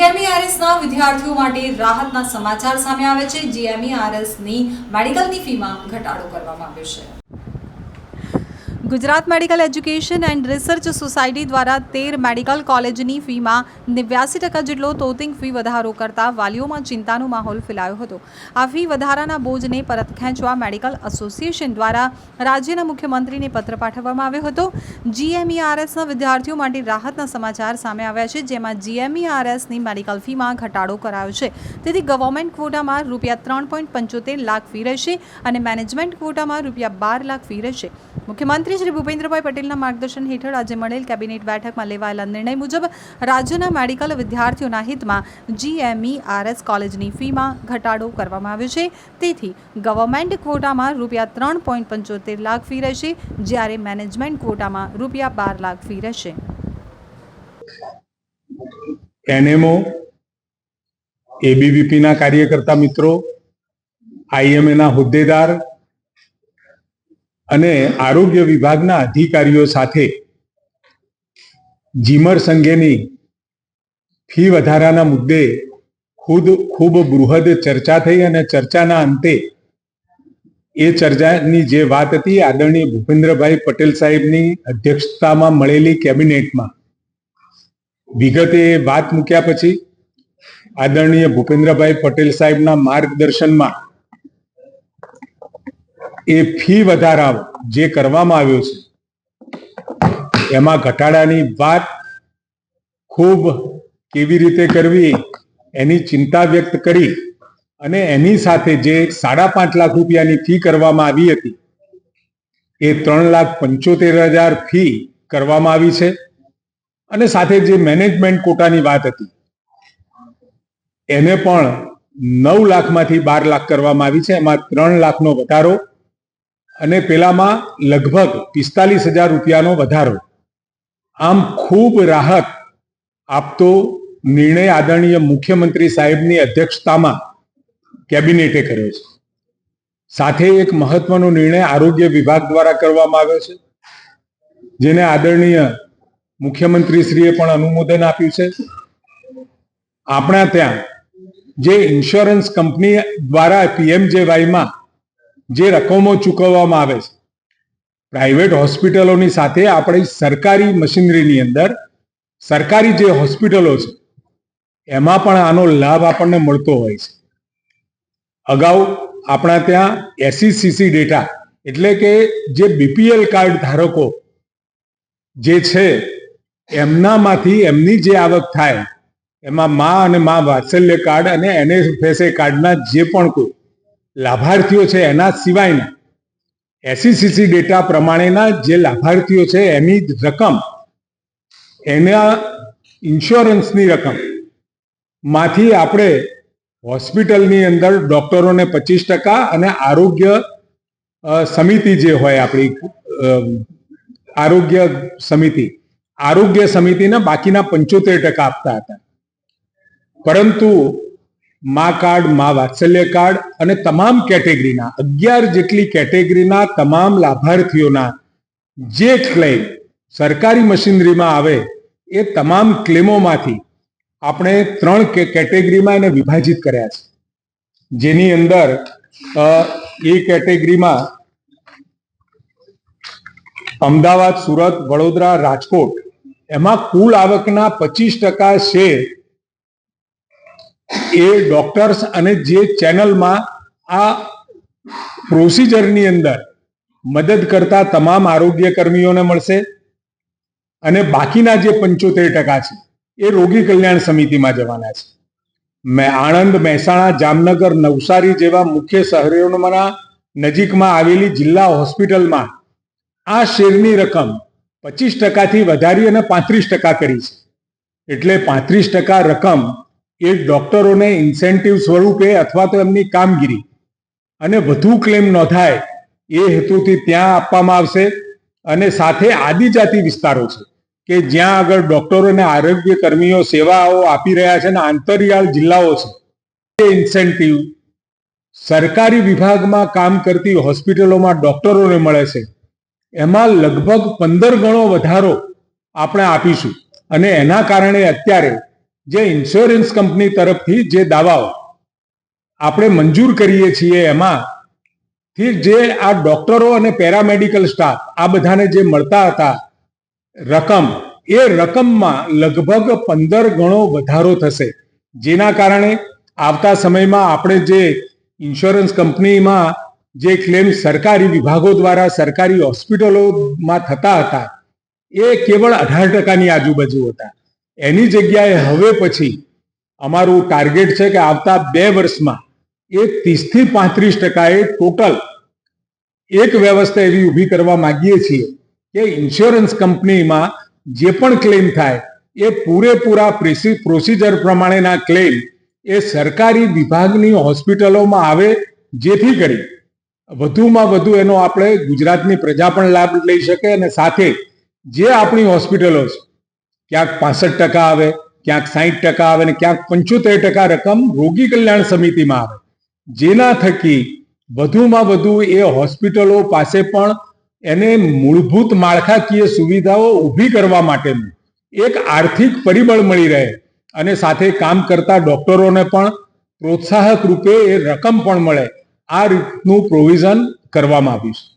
જીએમઈઆરએસના વિદ્યાર્થીઓ માટે રાહતના સમાચાર સામે આવે છે. જીએમઈઆરએસની મેડિકલની ફીમાં ઘટાડો કરવામાં આવ્યો છે. Gujarat medical education and research society દ્વારા તેર મેડિકલ કોલેજની ફીમાં નેવ્યાસી ટકા જેટલો તોતિંગ ફી વધારો કરતા વાલીઓમાં ચિંતાનો માહોલ ફેલાયો હતો. આ ફી વધારાના બોજને પરત ખેંચવા મેડિકલ એસોસિએશન દ્વારા રાજ્યના મુખ્યમંત્રીને પત્ર પાઠવવામાં આવ્યો હતો. જીએમઈઆરએસના વિદ્યાર્થીઓ માટે રાહતના સમાચાર સામે આવ્યા છે, જેમાં જીએમઈઆરએસની મેડિકલ ફીમાં ઘટાડો કરાયો છે. તેથી ગવર્મેન્ટ ક્વોટામાં રૂપિયા ત્રણ પોઈન્ટ પંચોતેર લાખ ફી રહેશે અને મેનેજમેન્ટ ક્વોટામાં રૂપિયા બાર લાખ ફી રહેશે. મુખ્યમંત્રી શ્રી ભૂપેન્દ્રભાઈ પટેલના માર્ગદર્શન હેઠળ આજે મળેલ કેબિનેટ બેઠકમાં લેવાયેલા નિર્ણય મુજબ રાજ્યના મેડિકલ વિદ્યાર્થીઓના હિતમાં જીએમઈઆરએસ કોલેજની ફીમાં ઘટાડો કરવામાં આવ્યો છે. તેથી ગવર્મેન્ટ ક્વોટામાં રૂપિયા ત્રણ પોઈન્ટ પંચોતેર લાખ ફી રહેશે, જ્યારે મેનેજમેન્ટ ક્વોટામાં રૂપિયા બાર લાખ ફી રહેશે. એનએમઓ, એબીવીપીના કાર્યકર્તા મિત્રો, આઈએમએના હોદ્દેદાર અને આરોગ્ય વિભાગના અધિકારીઓ સાથે જીમર સંઘેની ફી વધારાના મુદ્દે ખુદ ખૂબ બૃહદ ચર્ચા થઈ અને ચર્ચાના અંતે એ ચર્ચાની જે વાત હતી આદરણીય ભૂપેન્દ્રભાઈ પટેલ સાહેબની અધ્યક્ષતામાં મળેલી કેબિનેટમાં. વિગતે વાત મૂક્યા પછી આદરણીય ભૂપેન્દ્રભાઈ પટેલ સાહેબના માર્ગદર્શનમાં એ ફી વધારા જે કરવામાં આવ્યો છે, એમાં ઘટાડાની વાત ખૂબ કેવી રીતે કરવી એની ચિંતા વ્યક્ત કરી અને એની સાથે જે સાડા પાંચ લાખ રૂપિયાની ફી કરવામાં આવી હતી, એ ત્રણ લાખ પંચોતેર હજાર ફી કરવામાં આવી છે અને સાથે જે મેનેજમેન્ટ કોટાની વાત હતી, એને પણ નવ લાખમાંથી બાર લાખ કરવામાં આવી છે. એમાં ત્રણ લાખનો વધારો અને પેલામાં લગભગ પિસ્તાલીસ હજાર રૂપિયાનો વધારો. આમ ખૂબ રાહત આપતો નિર્ણય આદરણીય મુખ્યમંત્રી સાહેબની અધ્યક્ષતામાં કેબિનેટે કર્યો છે. સાથે એક મહત્વનો નિર્ણય આરોગ્ય વિભાગ દ્વારા કરવામાં આવ્યો છે, જેને આદરણીય મુખ્યમંત્રીશ્રીએ પણ અનુમોદન આપ્યું છે. આપણા ત્યાં જે ઇન્સ્યોરન્સ કંપની દ્વારા પીએમજેવાયમાં જે રકમો ચૂકવવામાં આવે છે. પ્રાઇવેટ હોસ્પિટલોની સાથે આપણી સરકારી મશીનરીની અંદર સરકારી જે હોસ્પિટલો છે, એમાં પણ આનો લાભ આપણને મળતો હોય છે. અગાઉ આપણા ત્યાં એસીસીસી ડેટા એટલે કે જે બીપીએલ કાર્ડ ધારકો જે છે, એમનામાંથી એમની જે આવક થાય, એમાં મા અને મા વાત્સલ્ય કાર્ડ અને એનએફએસએ કાર્ડના જે પણ કોઈ લાભાર્થીઓ છે એના સિવાયના એસસીસીસી ડેટા પ્રમાણેના જે લાભાર્થીઓ છે એની રકમ, એના ઇન્સ્યોરન્સની રકમ, માંથી આપણે હોસ્પિટલની અંદર ડૉક્ટરોને પચીસ ટકા અને આરોગ્ય સમિતિ જે હોય આપણી આરોગ્ય સમિતિ, આરોગ્ય સમિતિને બાકીના પંચોતેર ટકા આપતા હતા. પરંતુ મા કાર્ડ, મા વાત્સલ્ય કાર્ડ અને તમામ કેટેગરીના, અગિયાર જેટલી કેટેગરીના તમામ લાભાર્થીઓના જે ક્લેમ સરકારી મશીનરીમાં આવે એ તમામ ક્લેમોમાંથી આપણે ત્રણ કેટેગરીમાં એને વિભાજિત કર્યા છે. જેની અંદર એ કેટેગરીમાં અમદાવાદ, સુરત, વડોદરા, રાજકોટ એમાં કુલ આવકના પચીસ ટકા શેર એ ડોક્ટર્સ અને જે ચેનલમાં આ પ્રોસિજરની અંદર મદદ કરતા તમામ આરોગ્ય કર્મીઓને મળશે અને બાકીના જે પંચોતેર ટકા છે, એ રોગી કલ્યાણ સમિતિમાં જવાના છે. મેં આણંદ, મહેસાણા, જામનગર, નવસારી જેવા મુખ્ય શહેરોના નજીકમાં આવેલી જિલ્લા હોસ્પિટલમાં આ શેરની રકમ પચીસ ટકાથી વધારી અને પાંત્રીસ ટકા કરી છે. એટલે પાંત્રીસ ટકા રકમ એ ડોક્ટરોને ઇન્સેન્ટિવ સ્વરૂપે અથવા તો એમની કામગીરી અને વધુ ક્લેમ નોંધાય એ હેતુથી ત્યાં આપવામાં આવશે. અને સાથે આદિજાતિ વિસ્તારો છે કે જ્યાં આગળ ડોક્ટરો અને આરોગ્ય કર્મીઓ સેવાઓ આપી રહ્યા છે અને આંતરિયાળ જિલ્લાઓ છે. એ ઇન્સેન્ટિવ સરકારી વિભાગમાં કામ કરતી હોસ્પિટલોમાં ડોક્ટરોને મળે છે. એમાં લગભગ પંદર ગણો વધારો આપણે આપીશું. અને એના કારણે અત્યારે જે ઇન્સ્યોરન્સ કંપની તરફથી જે દાવાઓ આપણે મંજૂર કરીએ છીએ એમાં થી જે આ ડોક્ટરો અને પેરામેડિકલ સ્ટાફ આ બધાને જે મળતા હતા, રકમ, એ રકમમાં લગભગ પંદર ગણો વધારો થશે. જેના કારણે આવતા સમયમાં આપણે જે ઇન્સ્યોરન્સ કંપનીમાં જે ક્લેમ સરકારી વિભાગો દ્વારા સરકારી હોસ્પિટલોમાં થતા હતા, એ કેવળ અઢાર ટકાની આજુબાજુ હતા. એની જગ્યાએ હવે પછી અમારું ટાર્ગેટ છે કે આવતા બે વર્ષમાં એ ત્રીસથી પાંત્રીસ ટકાએ ટોટલ એક વ્યવસ્થા એવી ઊભી કરવા માંગીએ છીએ કે ઇન્સ્યોરન્સ કંપનીમાં જે પણ ક્લેમ થાય એ પૂરેપૂરા પ્રોસિજર પ્રમાણેના ક્લેમ એ સરકારી વિભાગની હોસ્પિટલોમાં આવે જેથી કરી વધુમાં વધુ એનો આપણે ગુજરાતની પ્રજા પણ લાભ લઈ શકે અને સાથે જે આપણી હોસ્પિટલો છે ક્યાંક પાસઠ ટકા આવે, ક્યાંક સાહીઠ ટકા આવે અને ક્યાંક પંચોતેર ટકા રકમ રોગી કલ્યાણ સમિતિમાં આવે. જેના થકી વધુમાં વધુ એ હોસ્પિટલો પાસે પણ એને મૂળભૂત માળખાકીય સુવિધાઓ ઊભી કરવા માટેનું એક આર્થિક પરિબળ મળી રહે અને સાથે કામ કરતા ડોક્ટરોને પણ પ્રોત્સાહક રૂપે એ રકમ પણ મળે. આ રીતનું પ્રોવિઝન કરવામાં આવ્યું છે.